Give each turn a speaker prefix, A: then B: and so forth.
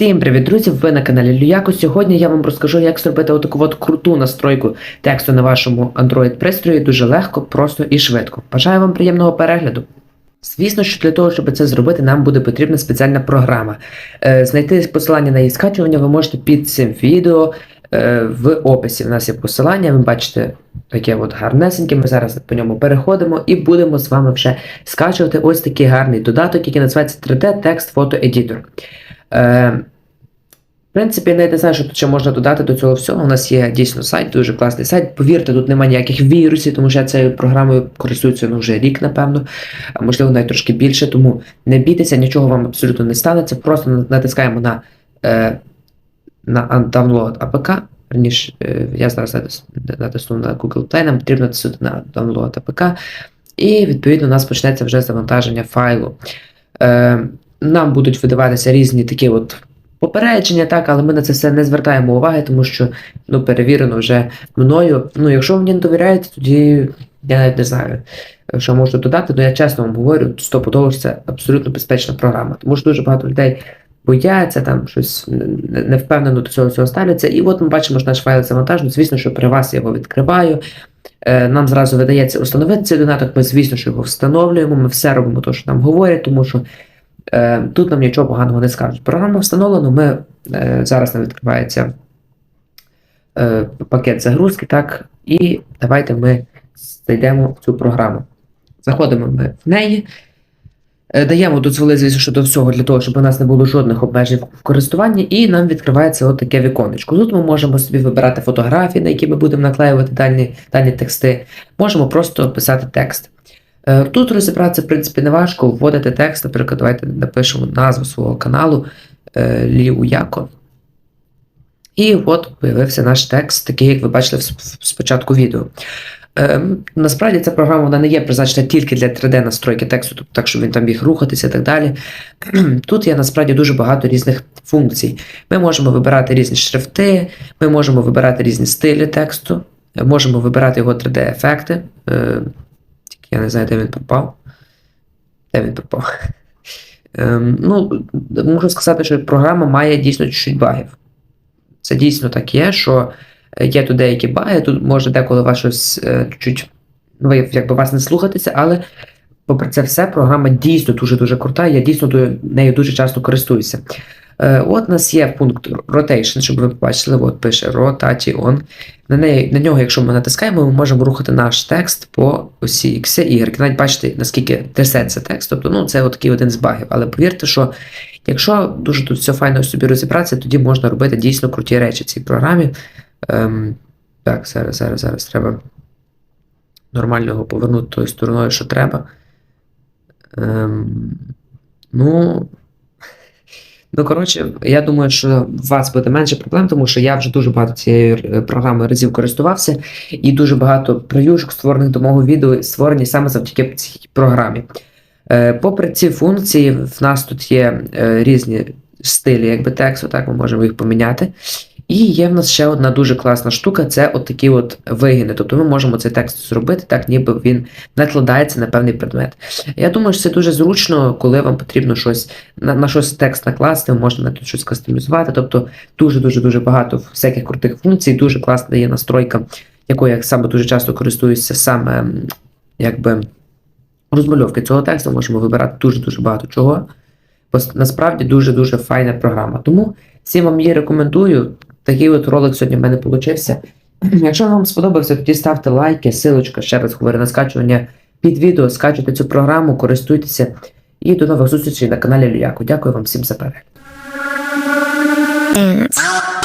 A: Всім привіт, друзі! Ви на каналі Люяко. Сьогодні я вам розкажу, як зробити отаку от круту настройку тексту на вашому Android пристрої дуже легко, просто і швидко. Бажаю вам приємного перегляду. Звісно, що для того, щоб це зробити, нам буде потрібна спеціальна програма. Е, Знайти посилання на її скачування ви можете під цим відео в описі. У нас є посилання, ви бачите таке от гарнесеньке. Ми зараз по ньому переходимо і будемо з вами вже скачувати ось такий гарний додаток, який називається 3D Text Photo Editor. Е, в принципі, навіть не знаю, що тут ще можна додати до цього всього. У нас є дійсно сайт, дуже класний сайт. Повірте, тут немає ніяких вірусів, тому що я цією програмою користуюся ну, вже рік, напевно, можливо навіть трошки більше. Тому не бійтеся, нічого вам абсолютно не станеться. Просто натискаємо на, е, на Download APK. Раніше я зараз натис- натисну на Google Play, нам потрібно натиснути на Download APK, і відповідно у нас почнеться вже завантаження файлу. Е, нам будуть видаватися різні такі от попередження, так, але ми на це все не звертаємо уваги, тому що ну, перевірено вже мною. Ну, якщо мені не довіряєте, тоді я навіть не знаю, що можу додати, але я чесно вам говорю, стопудово що це абсолютно безпечна програма. Тому що дуже багато людей бояться, там щось не- не впевнено до цього всього ставляться. І от ми бачимо, що наш файл завантажений. Звісно, що при вас я його відкриваю. Е, Нам зразу видається установити цей додаток. Ми, звісно, що його встановлюємо. Ми все робимо те, що нам говорять, тому що Е, Тут нам нічого поганого не скажуть. Програма встановлена, ми е, зараз нам відкривається е, пакет загрузки, так, і давайте ми зайдемо в цю програму. Заходимо ми в неї, даємо дозволи, звісно, всього для того, щоб у нас не було жодних обмежень в користуванні, і нам відкривається таке віконечко. Тут ми можемо собі вибирати фотографії, на які ми будемо наклеювати дані, дані тексти, можемо просто писати текст. Е, Тут розібратися, в принципі, не важко. Вводити текст, наприклад, давайте напишемо назву свого каналу е, Ліу Яко. І от появився наш текст, такий, як ви бачили спочатку відео. Е, насправді ця програма вона не є призначена тільки для 3D настройки тексту, тобто так, щоб він там міг рухатися і так далі. Тут є насправді дуже багато різних функцій. Ми можемо вибирати різні шрифти, ми можемо вибирати різні стилі тексту, можемо вибирати його 3D-ефекти. Е, тільки я не знаю, де він пропав. Де він пропав? Ем, ну, можу сказати, що програма має дійсно чуть багів. Це дійсно так є, що є тут деякі баги, тут може деколи вас щось е, чуть, ну, ви якби вас не слухатися, але попри це все, програма дійсно дуже-дуже крута, я дійсно нею дуже часто користуюся. Е, От у нас є пункт Rotation, щоб ви побачили, от пише Rotation. На, неї, на нього, якщо ми натискаємо, ми можемо рухати наш текст по осі X і Y. Навіть бачите, наскільки трясеться текст. Тобто, ну, це такий один з багів. Але повірте, що якщо дуже тут все файно собі розібратися, тоді можна робити дійсно круті речі в цій програмі. Ем, так, зараз, зараз, зараз треба нормально його повернути тою стороною, що треба. Ем, ну. Ну, коротше, я думаю, що у вас буде менше проблем, тому що я вже дуже багато цією е, програмою разів користувався, і дуже багато прев'юшок, створених до мого відео, створені саме завдяки цій програмі. Е, Попри ці функції, в нас тут є е, різні стилі якби, тексту, так ми можемо їх поміняти. І є в нас ще одна дуже класна штука це от такі от вигини. Тобто ми можемо цей текст зробити так, ніби він накладається на певний предмет. Я думаю, що це дуже зручно, коли вам потрібно щось на, на щось текст накласти, можна тут щось кастомізувати. Тобто дуже-дуже дуже багато всяких крутих функцій, дуже класна є настройка, якою я саме дуже часто користуюся саме якби розмальовки цього тексту. Можемо вибирати дуже-дуже багато чого. Бо насправді дуже-дуже файна програма. Тому всім вам її рекомендую. Такий от ролик сьогодні в мене получився. Якщо вам сподобався, тоді ставте лайки, силочка, ще раз говорю на скачування під відео, скачуйте цю програму, користуйтеся. І до нових зустрічей на каналі Люяко. Дякую вам всім за перегляд.
B: dance.